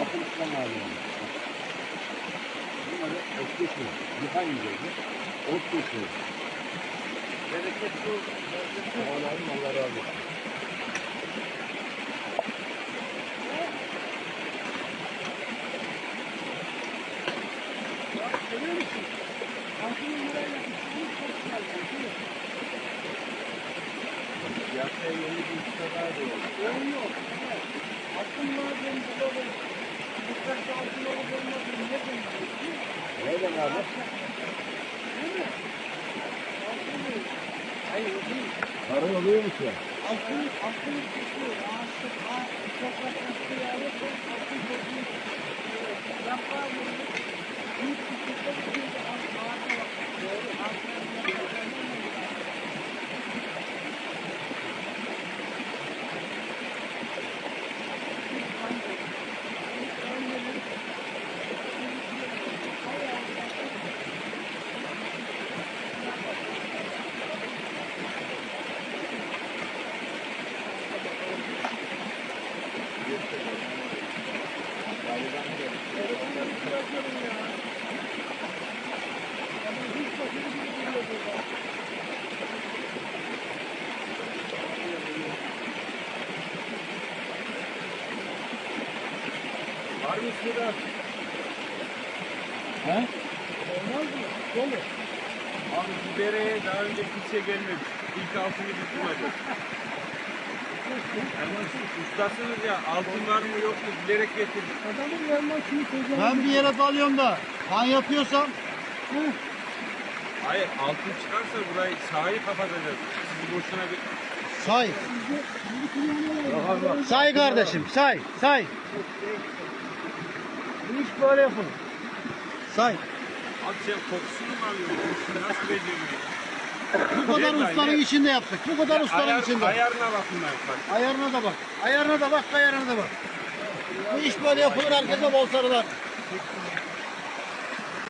altın İslam ağabeyleri. Bunları. Yıkan yiyecek. Ot geçiyor. Bereket bu. Allah'ım Allah razı olsun. Nereden abi? Para oluyor mu ki? Altın, altın tutuyor. Ağaçta, ağaç, toprak yağıyor. Altın tutuyor. Yaprağı vuruyor. Büyük bir tutuyor. Bir de ağaç- ağaca bak. Doğru. Ağaçlar Var mı şurada? He? Olmaz mı? Dolu. Abi bu dereye daha önce kimse gelmemiş. İlk altını biz bulacağız. Ustasınız ya altın var mı yok mu bilerek getirdik. Adamın yanına kimi koyacağını Ben bir yere dalıyorum da kan yapıyorsam Hayır altın çıkarsa burayı sahayı kapatacağız. Sizi boşuna bir... say. Say kardeşim say say. Bu iş böyle yapılır. Say. Abi sen kokusunu mu alıyorsun? Nasıl beceriyorsun? Bu kadar ustanın içinde yaptık. Bu kadar ustanın Ayar, içinde. ayarına bakın bak. Ayarına da bak. Ayarına da bak, ayarına da bak. Bu iş böyle yapılır herkese bol sarılar.